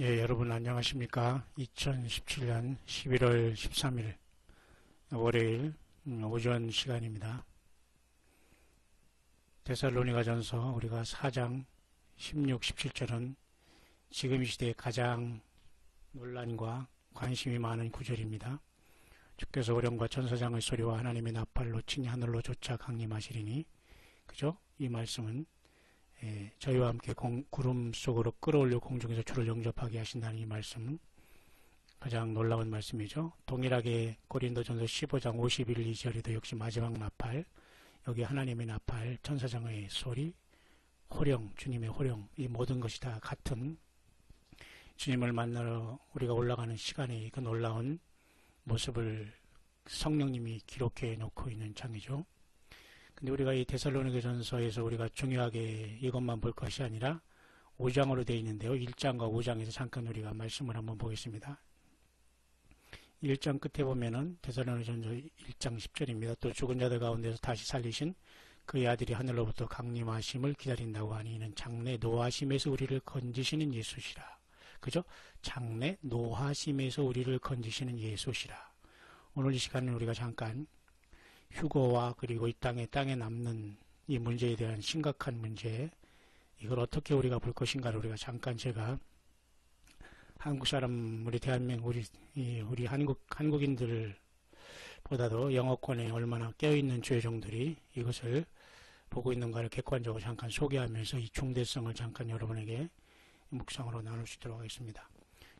예, 여러분 안녕하십니까. 2017년 11월 13일 월요일 음, 오전 시간입니다. 데살로니가 전서 우리가 4장 16, 17절은 지금 이 시대에 가장 논란과 관심이 많은 구절입니다. 주께서 어령과 천사장의 소리와 하나님의 나팔로 친히 하늘로 쫓아 강림하시리니 그죠? 이 말씀은 예, 저희와 함께 공, 구름 속으로 끌어올려 공중에서 주를 영접하게 하신다는 이 말씀은 가장 놀라운 말씀이죠. 동일하게 고린도전서 15장 51, 2절에도 역시 마지막 나팔, 여기 하나님의 나팔, 천사장의 소리, 호령, 주님의 호령, 이 모든 것이 다 같은 주님을 만나러 우리가 올라가는 시간에 그 놀라운 모습을 성령님이 기록해 놓고 있는 장이죠. 근데 우리가 이 데살로니가 전서에서 우리가 중요하게 이것만 볼 것이 아니라 5장으로 되어 있는데요. 1장과 5장에서 잠깐 우리가 말씀을 한번 보겠습니다. 1장 끝에 보면은 데살로니가 전서 1장 10절입니다. 또 죽은 자들 가운데서 다시 살리신 그의 아들이 하늘로부터 강림하심을 기다린다고 하니 이는 장래 노하심에서 우리를 건지시는 예수시라. 그죠? 장래 노하심에서 우리를 건지시는 예수시라. 오늘 이 시간은 우리가 잠깐 휴거와 그리고 이 땅에 땅에 남는 이 문제에 대한 심각한 문제 이걸 어떻게 우리가 볼 것인가를 우리가 잠깐 제가 한국 사람 우리 대한민국 우리 우리 한국 한국인들 보다도 영어권에 얼마나 깨어있는 죄종들이 이것을 보고 있는가를 객관적으로 잠깐 소개하면서 이 중대성을 잠깐 여러분에게 묵상으로 나눌 수 있도록 하겠습니다.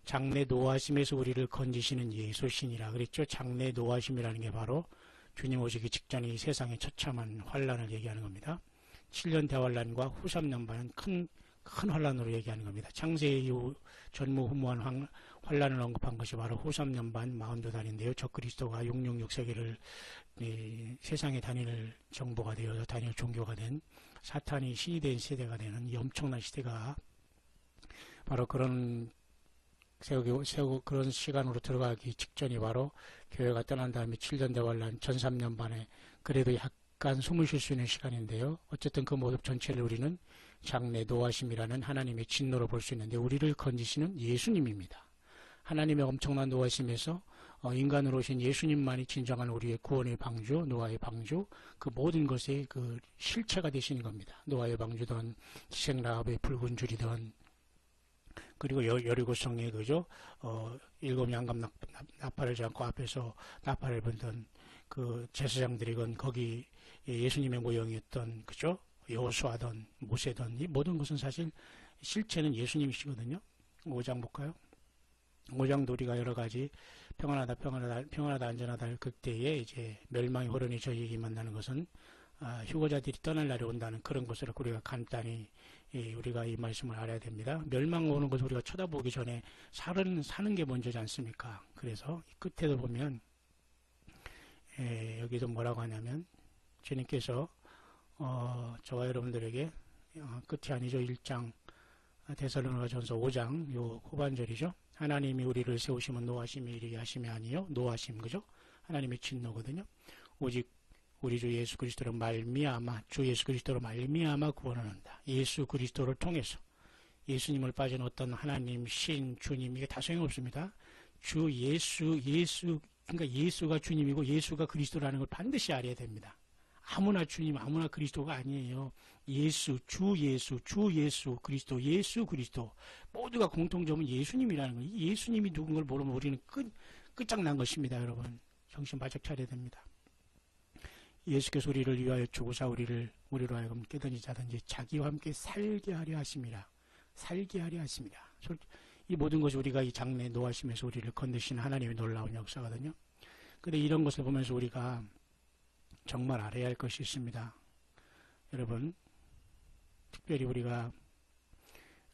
장래 노하심에서 우리를 건지시는 예수신이라 그랬죠. 장래 노하심이라는 게 바로 주님 오시기 직전에 이 세상의 처참한 환란을 얘기하는 겁니다. 7년 대환란과 후 3년 반은 큰, 큰 환란으로 얘기하는 겁니다. 창세 이후 전무후무한 환란을 언급한 것이 바로 후 3년 반 42달인데요. 저 그리스도가 666 세계를 세상에 단일 정보가 되어서 단일 종교가 된 사탄이 신이 된 세대가 되는 이 엄청난 시대가 바로 그런 세우고, 세우고 그런 시간으로 들어가기 직전이 바로 교회가 떠난 다음에 7년 대환란 전 3년 반에 그래도 약간 숨을 쉴 수 있는 시간인데요. 어쨌든 그 모습 전체를 우리는 장래 노하심이라는 하나님의 진노로 볼 수 있는데 우리를 건지시는 예수님입니다. 하나님의 엄청난 노하심에서 어, 인간으로 오신 예수님만이 진정한 우리의 구원의 방주, 노아의 방주, 그 모든 것의 그 실체가 되시는 겁니다. 노아의 방주든 지생라합의 붉은 줄이든 그리고 여리고성에 그죠 어, 일곱 양감 나팔을 잡고 앞에서 나팔을 불던 그 제사장들이건 거기 예수님의 모형이었던 그죠 여호수아든 모세든 이 모든 것은 사실 실체는 예수님이시거든요. 5장 볼까요? 5장도 우리가 여러 가지 평안하다 평안하다 평안하다 안전하다 그때에 이제 멸망의 호련이 저희에게 만나는 것은 아, 휴거자들이 떠날 날이 온다는 그런 것으로 우리가 간단히 예, 우리가 이 말씀을 알아야 됩니다. 멸망 오는 것을 우리가 쳐다보기 전에 사는, 사는 게 먼저지 않습니까? 그래서 끝에도 보면 예, 여기도 뭐라고 하냐면 주님께서 어, 저와 여러분들에게 어, 끝이 아니죠. 1장 대설로니가 전서 5장 요 후반절이죠. 하나님이 우리를 세우시면 노하심이 이르게 하심이 아니요 노하심 그죠? 하나님의 진노거든요. 오직 우리 주 예수 그리스도로 말미암아 주 예수 그리스도로 말미암아 구원을 한다. 예수 그리스도를 통해서 예수님을 빠진 어떤 하나님, 신, 주님 이게 다 소용없습니다. 주 예수 예수 그러니까 예수가 주님이고 예수가 그리스도라는 걸 반드시 알아야 됩니다. 아무나 주님, 아무나 그리스도가 아니에요. 예수, 주 예수, 주 예수, 그리스도, 예수 그리스도 모두가 공통점은 예수님이라는 거예요. 예수님이 누군 걸 모르면 우리는 끝 끝장난 것입니다, 여러분. 정신 바짝 차려야 됩니다. 예수께서 우리를 위하여 주고사 우리를 우리로 하여금 깨든지 자든지 자기와 함께 살게 하려 하심이라 살게 하려 하심이라 이 모든 것이 우리가 이 장래 노하심에서 우리를 건드신 하나님의 놀라운 역사거든요. 그런데 이런 것을 보면서 우리가 정말 알아야 할 것이 있습니다. 여러분 특별히 우리가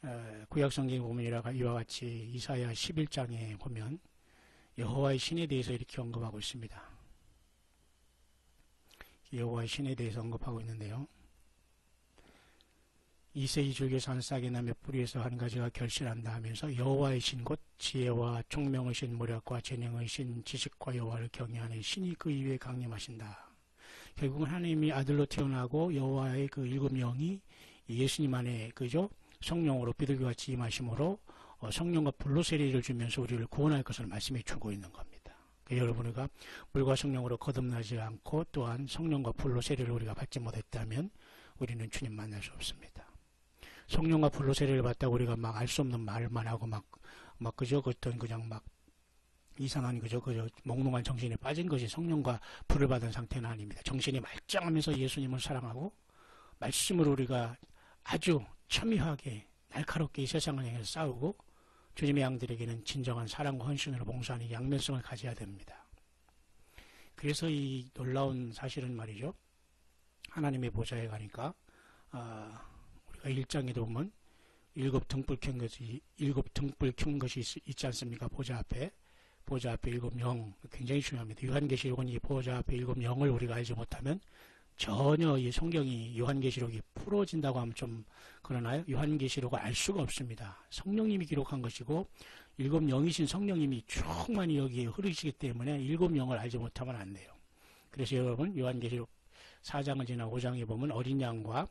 어, 구약성경에 보면 이와 같이 이사야 11장에 보면 여호와의 신에 대해서 이렇게 언급하고 있습니다. 여호와의 신에 대해서 언급하고 있는데요. 이세이 줄기에서 싹이 나며 뿌리에서 한 가지가 결실한다 하면서 여호와의 신 곧 지혜와 총명의 신 모략과 재능의 신 지식과 여호와를 경외하는 신이 그 이외에 강림하신다. 결국은 하나님이 아들로 태어나고 여호와의 그 일곱 명이 예수님 안에 그죠 성령으로 비둘기같이 임하심으로 어, 성령과 불로 세례를 주면서 우리를 구원할 것을 말씀해 주고 있는 겁니다. 그 여러분 우리가 물과 성령으로 거듭나지 않고 또한 성령과 불로 세례를 우리가 받지 못했다면 우리는 주님 만날 수 없습니다. 성령과 불로 세례를 받다가 우리가 막 알 수 없는 말만 하고 막, 막 그저 어떤 그냥 막 이상한 그저 그저 몽롱한 정신에 빠진 것이 성령과 불을 받은 상태는 아닙니다. 정신이 말짱하면서 예수님을 사랑하고 말씀으로 우리가 아주 첨예하게 날카롭게 이 세상을 향해서 싸우고 주님의 양들에게는 진정한 사랑과 헌신으로 봉사하는 양면성을 가져야 됩니다. 그래서 이 놀라운 사실은 말이죠. 하나님의 보좌에 가니까 아, 우리가 일장에도 보면 일곱 등불 켠 것이 일곱 등불 켠 것이 있, 있지 않습니까? 보좌 앞에 보좌 앞에 일곱 영 굉장히 중요합니다. 요한계시록은 이 보좌 앞에 일곱 영을 우리가 알지 못하면 전혀 이 성경이 요한계시록이 풀어진다고 하면 좀 그러나요? 요한계시록을 알 수가 없습니다. 성령님이 기록한 것이고 일곱 영이신 성령님이 충만히 여기에 흐르시기 때문에 일곱 영을 알지 못하면 안 돼요. 그래서 여러분 요한계시록 4장을 지나 5장에 보면 어린 양과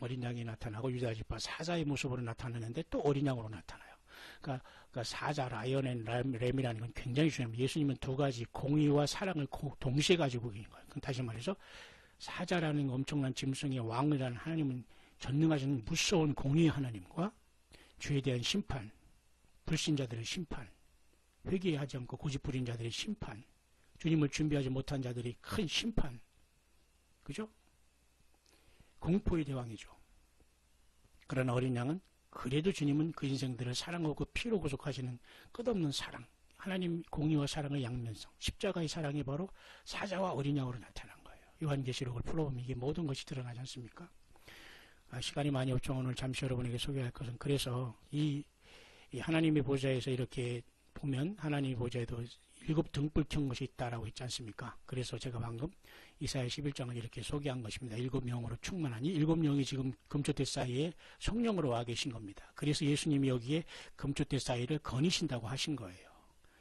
어린 양이 나타나고 유다 지파 사자의 모습으로 나타나는데 또 어린 양으로 나타나요. 그러니까, 그러니까 사자, 라이언 앤 램이라는 건 굉장히 중요합니다. 예수님은 두 가지 공의와 사랑을 동시에 가지고 계신 거예요. 다시 말해서 사자라는 엄청난 짐승의 왕이라는 하나님은 전능하신 무서운 공의의 하나님과 죄에 대한 심판, 불신자들의 심판, 회개하지 않고 고집부린 자들의 심판, 주님을 준비하지 못한 자들의 큰 심판, 그죠? 공포의 대왕이죠. 그러나 어린 양은 그래도 주님은 그 인생들을 사랑하고 피로 구속하시는 끝없는 사랑, 하나님 공의와 사랑의 양면성, 십자가의 사랑이 바로 사자와 어린 양으로 나타난 거예요. 요한계시록을 풀어보면 이게 모든 것이 드러나지 않습니까? 아, 시간이 많이 없죠. 오늘 잠시 여러분에게 소개할 것은 그래서 이, 이 하나님의 보좌에서 이렇게 보면 하나님의 보좌에도 일곱 등불 켠 것이 있다라고 했지 않습니까? 그래서 제가 방금 이사야 11장을 이렇게 소개한 것입니다. 일곱 명으로 충만하니 일곱 명이 지금 금초대 사이에 성령으로 와 계신 겁니다. 그래서 예수님이 여기에 금초대 사이를 거니신다고 하신 거예요.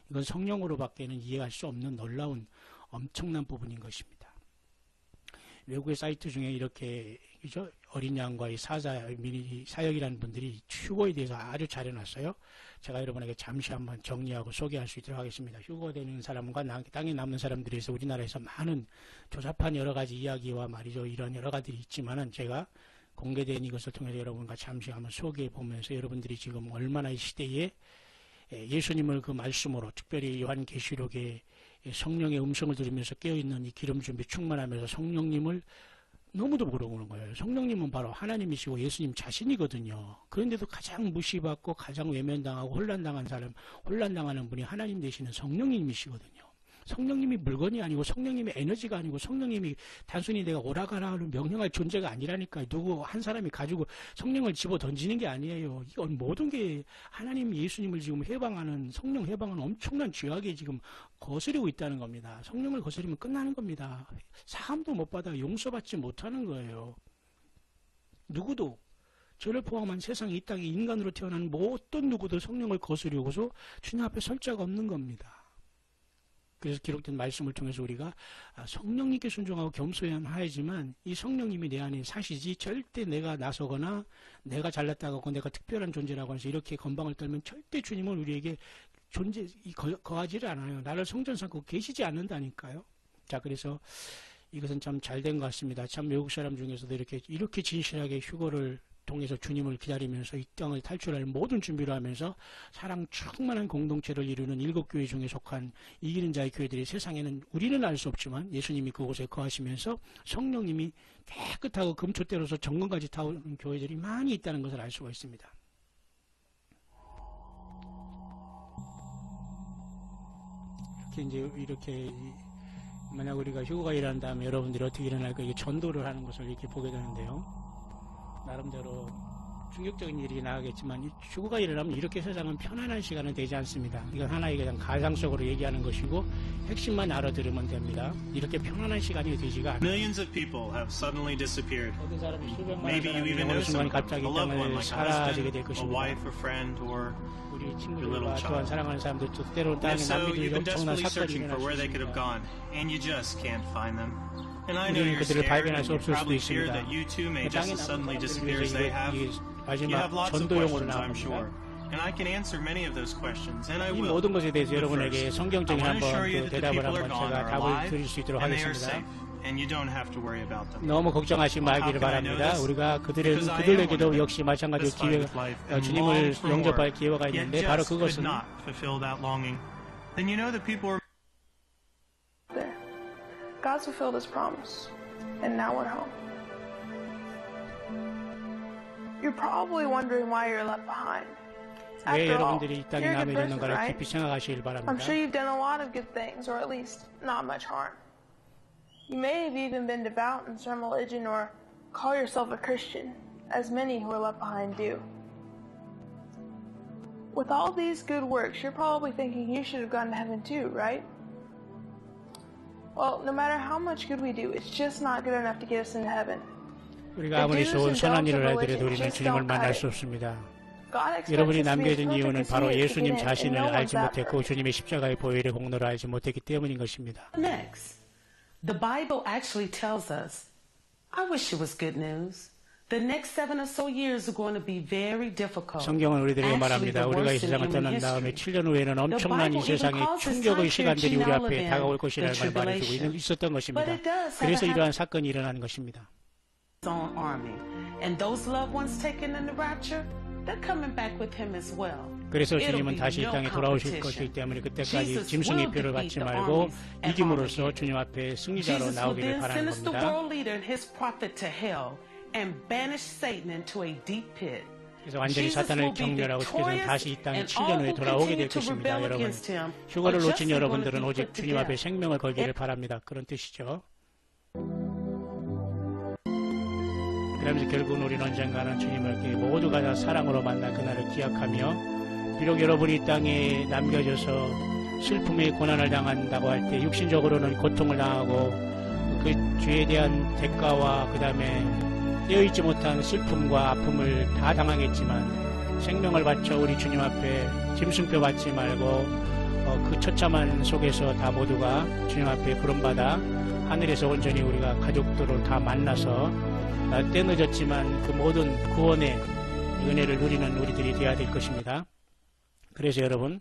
이건 성령으로밖에는 이해할 수 없는 놀라운 엄청난 부분인 것입니다. 외국의 사이트 중에 이렇게 그죠? 어린 양과의 사자 미니 사역이라는 분들이 휴거에 대해서 아주 잘 해놨어요. 제가 여러분에게 잠시 한번 정리하고 소개할 수 있도록 하겠습니다. 휴거되는 사람과 땅에 남는 사람들에서 우리나라에서 많은 조잡한 여러 가지 이야기와 말이죠. 이런 여러 가지들이 있지만은 제가 공개된 이것을 통해서 여러분과 잠시 한번 소개해 보면서 여러분들이 지금 얼마나 이 시대에 예수님을 그 말씀으로 특별히 요한계시록에 성령의 음성을 들으면서 깨어있는 이 기름 준비 충만하면서 성령님을 너무도 모르는 거예요. 성령님은 바로 하나님이시고 예수님 자신이거든요. 그런데도 가장 무시받고 가장 외면당하고 혼란당한 사람, 혼란당하는 분이 하나님 되시는 성령님이시거든요. 성령님이 물건이 아니고 성령님이 에너지가 아니고 성령님이 단순히 내가 오라가라 하는 명령할 존재가 아니라니까 누구 한 사람이 가지고 성령을 집어 던지는 게 아니에요. 이건 모든 게 하나님 예수님을 지금 해방하는 성령 해방은 엄청난 죄악에 지금 거스르고 있다는 겁니다. 성령을 거스르면 끝나는 겁니다. 사함도 못 받아 용서받지 못하는 거예요. 누구도 저를 포함한 세상에 이 땅에 인간으로 태어난 뭐 어떤 누구도 성령을 거스르고서 주님 앞에 설 자가 없는 겁니다. 그래서 기록된 말씀을 통해서 우리가 아, 성령님께 순종하고 겸손해야 하지만 이 성령님이 내 안에 사시지 절대 내가 나서거나 내가 잘났다고 내가 특별한 존재라고 해서 이렇게 건방을 떨면 절대 주님은 우리에게 존재 거하지를 않아요. 나를 성전 삼고 계시지 않는다니까요. 자 그래서 이것은 참 잘 된 것 같습니다. 참 외국 사람 중에서도 이렇게 이렇게 진실하게 휴거를 통해서 주님을 기다리면서 이 땅을 탈출할 모든 준비를 하면서 사랑 충만한 공동체를 이루는 일곱 교회 중에 속한 이기는 자의 교회들이 세상에는 우리는 알 수 없지만 예수님이 그곳에 거하시면서 성령님이 깨끗하고 금초대로서 정금까지 타오는 교회들이 많이 있다는 것을 알 수가 있습니다. 이렇게 이제 이렇게 만약 우리가 휴가 일한 다음에 여러분들이 어떻게 일어날까 이게 전도를 하는 것을 이렇게 보게 되는데요. 나름대로 충격적인 일이 나가겠지만 휴거가 일어나면 이렇게 세상은 편안한 시간은 되지 않습니다. 이건 하나의 그냥 가상적으로 얘기하는 것이고 핵심만 알아들으면 됩니다. 이렇게 편안한 시간이 되지가 않아요. Millions of people have suddenly disappeared. 어떤 사람이 수백만 Maybe you even 어느 know 순간 someone, 갑자기 a loved one 땅을 like a 사라지게 될 husband, a 것입니다. wife, a friend, or 우리 your 친구들과 little 또한 child. 사랑하는 사람들 또 때로는 땅에 been 엄청난 desperately 사건이 searching 일어날 for 수 where they could have 있습니다. 우리는 그들을 발견할 수 없을 수도 있습니다. that you too may 그 땅에 남은 You 마지막 전도용으로 나옵니다. sure. And I can answer many of those questions, and I 이 will. 모든 것에 대해서 여러분에게 성경적인 한번 그 대답을 한번 제가 답을 드릴 수 있도록 하겠습니다. safe, and you don't have to worry about them. 너무 걱정하지 말기를 바랍니다. 우리가 of 그들에게도. 역시 마찬가지로 기회, 어, 주님을 영접할 기회가 있는데 바로 그것은 God's fulfilled his promise, and now we're home. You're probably wondering why you're left behind. 왜 After all, 여러분들이 이 땅에 you're a 남아 good 있는 person, 가를 right? 깊이 생각하시길 I'm 바랍니다. sure you've done a lot of good things, or at least not much harm. You may have even been devout in some religion or call yourself a Christian, as many who are left behind do. With all these good works, you're probably thinking you should have gone to heaven too, right? Well, no matter how much good we do, it's just not good enough to get us into heaven. 우리가 아무리 좋은 선한 일을 하더라도 우리는 주님을 만날 수 없습니다. God expects 여러분이 us to be 남겨진 perfect 이유는 as 바로 He is to 예수님 get in, and 자신을 no one's 알지 that 못했고 perfect. 주님의 십자가의 보혈의 공로를 알지 못했기 때문인 것입니다. Next, the Bible actually tells us, I wish it was good news. The next seven or so years are going to be very difficult. 성경은 우리들에게 말합니다. 우리가 이 세상을 떠난 다음에 history. 7년 후에는 엄청난 이 세상의 충격의 시간들이 우리 앞에 다가올 것이라는 걸 말해주고 있었던 것입니다. 그래서 이러한 사건이 일어나는 것입니다. 그래서 주님은 다시 이 땅에 돌아오실. 것이기 때문에 그때까지 짐승의 표를 받지 말고 이김으로써. 주님 앞에 승리자로 나오기를 바라는 겁니다. And banish Satan into a deep pit. 그래서 완전히 사탄을 경멸하고 주께서는 다시 이 땅에 and 7년 all 후에 돌아오게 될 것입니다. 여러분 are 놓친 여러분들은 오직 주님 앞에. 생명을 걸기를 바랍니다. 그런 뜻이죠. 그러면서 결국은 우리는 언젠가는 주님을 모두가 다 사랑으로 만날 그날을 기약하며 비록 여러분이 이 땅에 남겨져서 슬픔의 고난을 당한다고 할 때 육신적으로는 고통을 당하고 그 죄에 대한 대가와 그 다음에 떼어있지 못한 슬픔과 아픔을 다 당하겠지만 생명을 바쳐 우리 주님 앞에 짐승표 받지 말고 어, 그 처참한 속에서 다 모두가 주님 앞에 부름받아 하늘에서 온전히 우리가 가족들을 다 만나서 어, 때늦었지만 그 모든 구원의 은혜를 누리는 우리들이 되어야 될 것입니다. 그래서 여러분 에,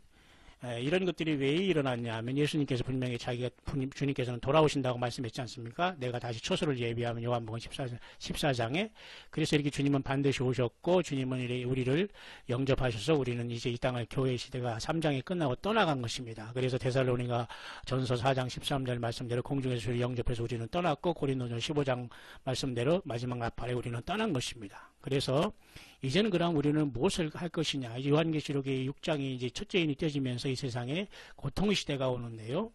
이런 것들이 왜 일어났냐 하면 예수님께서 분명히 자기가 분- 주님께서는 돌아오신다고 말씀했지 않습니까? 내가 다시 초소를 예비하면 요한복음 14장, 14 장에 그래서 이렇게 주님은 반드시 오셨고 주님은 우리를 영접하셔서 우리는 이제 이 땅을 교회 시대가 3장이 끝나고 떠나간 것입니다. 그래서 데살로니가 전서 4장 13절 말씀대로 공중에서 주를 영접해서 우리는 떠났고 고린도전 15장 말씀대로 마지막 나팔에 우리는 떠난 것입니다. 그래서 이제는 그럼 우리는 무엇을 할 것이냐. 요한계시록의 6장이 이제 첫째 인이 떼지면서 이 세상에 고통의 시대가 오는데요.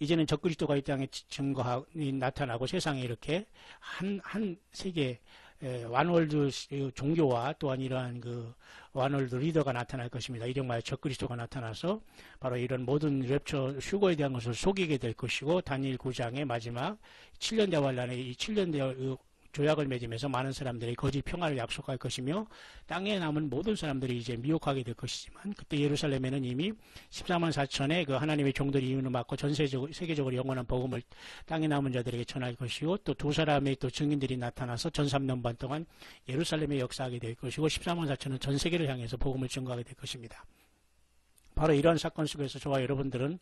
이제는 적그리스도가 이 땅에 증거하 나타나고 세상에 이렇게 한 한 세계 에, 완월드 시- 종교와 또한 이러한 그 완월드 리더가 나타날 것입니다. 이름하여 적그리스도가 나타나서 바로 이런 모든 랩처 휴거에 대한 것을 속이게 될 것이고 다니엘 9장의 마지막 7년 대환란에 이 7년 대 조약을 맺으면서 많은 사람들이 거짓 평화를 약속할 것이며 땅에 남은 모든 사람들이 이제 미혹하게 될 것이지만 그때 예루살렘에는 이미 14만 4천의 그 하나님의 종들이 이윤을 받고 전 세계적으로 영원한 복음을 땅에 남은 자들에게 전할 것이고 또 두 사람의 또 증인들이 나타나서 전 3년 반 동안 예루살렘에 역사하게 될 것이고 14만 4천은 전 세계를 향해서 복음을 증거하게 될 것입니다. 바로 이러한 사건 속에서 저와 여러분들은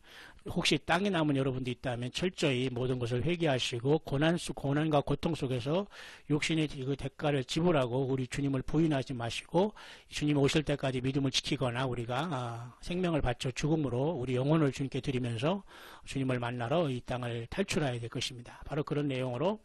혹시 땅에 남은 여러분도 있다면 철저히 모든 것을 회개하시고 고난 속 고난과 고통 속에서 육신의 그 대가를 지불하고 우리 주님을 부인하지 마시고 주님 오실 때까지 믿음을 지키거나 우리가 아, 생명을 바쳐 죽음으로 우리 영혼을 주님께 드리면서 주님을 만나러 이 땅을 탈출해야 될 것입니다. 바로 그런 내용으로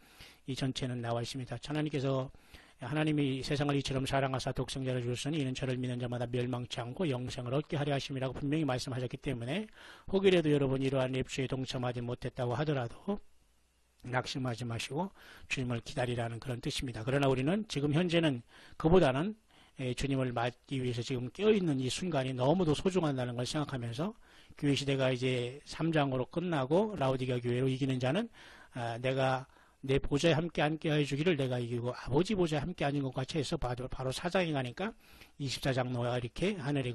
이 전체는 나와 있습니다. 하나님께서 하나님이 세상을 이처럼 사랑하사 독생자를 주셨으니 이는 저를 믿는 자마다 멸망치 않고 영생을 얻게 하려 하심이라고 분명히 말씀하셨기 때문에 혹이라도 여러분 이러한 랩수에 동참하지 못했다고 하더라도 낙심하지 마시고 주님을 기다리라는 그런 뜻입니다. 그러나 우리는 지금 현재는 그보다는 예, 주님을 맞기 위해서 지금 깨어있는 이 순간이 너무도 소중하다는 걸 생각하면서 교회 시대가 이제 3장으로 끝나고 라우디가 교회로 이기는 자는 아, 내가 내 보좌에 함께 함께 해주기를 내가 이기고 아버지 보좌에 함께 앉은 것 같이 해서 바로, 바로 사장에 가니까 24장 노아 이렇게 하늘에 그